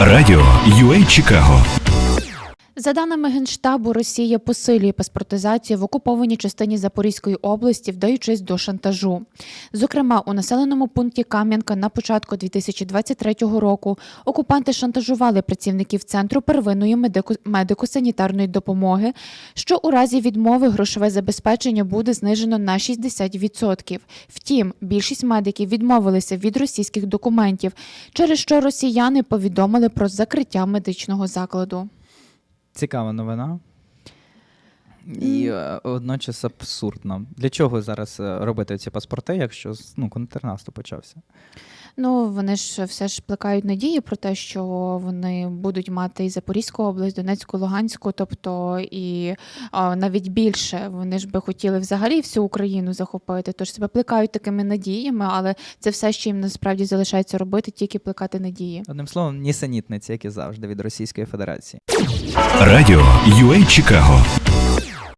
Радіо UA Чикаго За даними Генштабу, Росія посилює паспортизацію в окупованій частині Запорізької області, вдаючись до шантажу. Зокрема, у населеному пункті Кам'янка на початку 2023 року окупанти шантажували працівників центру первинної медико- медико-санітарної допомоги, що у разі відмови грошове забезпечення буде знижено на 60%. Втім, більшість медиків відмовилися від російських документів, через що росіяни повідомили про закриття медичного закладу. Цікава новина. І водночас абсурдно. Для чого зараз е, робити ці паспорти, якщо ну, контрнаступ почався? Ну, вони ж все ж плекають надії про те, що вони будуть мати і Запорізьку область, Донецьку, Луганську, тобто і а, навіть більше. Вони ж би хотіли взагалі всю Україну захопити. Тож себе плекають такими надіями, але це все, що їм насправді залишається робити, тільки плекати надії. Одним словом, нісенітниці, як і завжди, від Російської Федерації. Радіо UA Чикаго